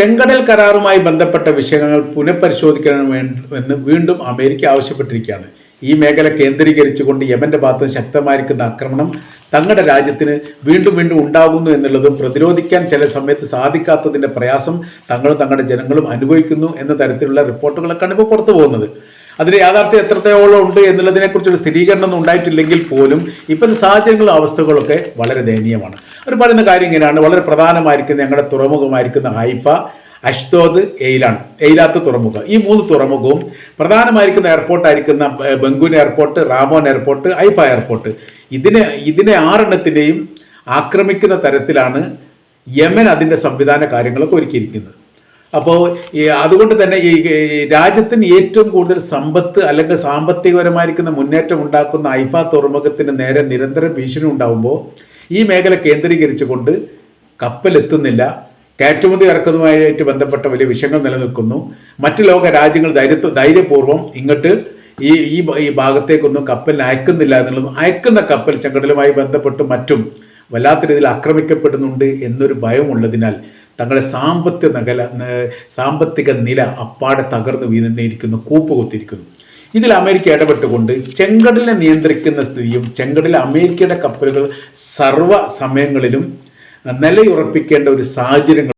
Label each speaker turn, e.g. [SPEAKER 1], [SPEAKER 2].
[SPEAKER 1] ചെങ്കടൽ കരാറുമായി ബന്ധപ്പെട്ട വിഷയങ്ങൾ പുനഃപരിശോധിക്കണമെന്ന് വീണ്ടും അമേരിക്ക ആവശ്യപ്പെട്ടിരിക്കുകയാണ്. ഈ മേഖല കേന്ദ്രീകരിച്ചുകൊണ്ട് യമന്റെ ഭാഗത്ത് ശക്തമായിരിക്കുന്ന ആക്രമണം തങ്ങളുടെ രാജ്യത്തിന് വീണ്ടും വീണ്ടും ഉണ്ടാകുന്നു എന്നുള്ളതും പ്രതിരോധിക്കാൻ ചില സമയത്ത് സാധിക്കാത്തതിന്റെ പ്രയാസം തങ്ങളും തങ്ങളുടെ ജനങ്ങളും അനുഭവിക്കുന്നു എന്ന തരത്തിലുള്ള റിപ്പോർട്ടുകളൊക്കെയാണ് ഇപ്പോൾ പുറത്തു പോകുന്നത്. അതിന് യാഥാർത്ഥ്യം എത്രത്തോളം ഉണ്ട് എന്നുള്ളതിനെക്കുറിച്ചൊരു സ്ഥിരീകരണം ഒന്നും ഉണ്ടായിട്ടില്ലെങ്കിൽ പോലും ഇപ്പോഴത്തെ സാഹചര്യങ്ങളും അവസ്ഥകളൊക്കെ വളരെ ദയനീയമാണ്. അവർ പറയുന്ന കാര്യം ഇങ്ങനെയാണ്. വളരെ പ്രധാനമായിരിക്കുന്ന ഞങ്ങളുടെ തുറമുഖമായിരിക്കുന്ന ഹൈഫ അഷ്തോദ് എയിലാണ് എയിലാത്ത് തുറമുഖം. ഈ മൂന്ന് തുറമുഖവും പ്രധാനമായിരിക്കുന്ന എയർപോർട്ടായിരിക്കുന്ന Ben Gurion airport Ramon airport Haifa airport ഇതിനെ ഇതിനെ ആറെണ്ണത്തിനെയും ആക്രമിക്കുന്ന തരത്തിലാണ് യമൻ അതിന്റെ സംവിധാന കാര്യങ്ങളൊക്കെ ഒരുക്കിയിരിക്കുന്നത്. അപ്പോൾ ഈ അതുകൊണ്ട് തന്നെ ഈ രാജ്യത്തിന് ഏറ്റവും കൂടുതൽ സമ്പത്ത് അല്ലെങ്കിൽ സാമ്പത്തികപരമായിരിക്കുന്ന മുന്നേറ്റം ഉണ്ടാക്കുന്ന ഐഫ തുറമുഖത്തിന് നേരെ നിരന്തര ഭീഷണി ഉണ്ടാകുമ്പോൾ ഈ മേഖല കേന്ദ്രീകരിച്ചുകൊണ്ട് കപ്പലെത്തുന്നില്ല. കയറ്റുമതി ഇറക്കുന്നതുമായിട്ട് ബന്ധപ്പെട്ട വലിയ വിഷയങ്ങൾ നിലനിൽക്കുന്നു. മറ്റു ലോക രാജ്യങ്ങൾ ധൈര്യ ധൈര്യപൂർവം ഇങ്ങോട്ട് ഈ ഈ ഭാഗത്തേക്കൊന്നും കപ്പലിന് അയക്കുന്നില്ല എന്നുള്ളതും അയക്കുന്ന കപ്പൽ ചെങ്കടലുമായി ബന്ധപ്പെട്ട് മറ്റും വല്ലാത്ത രീതിയിൽ ആക്രമിക്കപ്പെടുന്നുണ്ട് എന്നൊരു ഭയമുള്ളതിനാൽ തങ്ങളുടെ സാമ്പത്തിക നഗല സാമ്പത്തിക നില അപ്പാടെ തകർന്നു വീണിരിക്കുന്നു കൂപ്പുകുത്തിരിക്കുന്നു ഇതിൽ അമേരിക്ക ഇടപെട്ടുകൊണ്ട് ചെങ്കടലിനെ നിയന്ത്രിക്കുന്ന സ്ഥിതിയും ചെങ്കടലിൽ അമേരിക്കയുടെ കപ്പലുകൾ സർവ സമയങ്ങളിലും നിലയുറപ്പിക്കേണ്ട ഒരു സാഹചര്യങ്ങൾ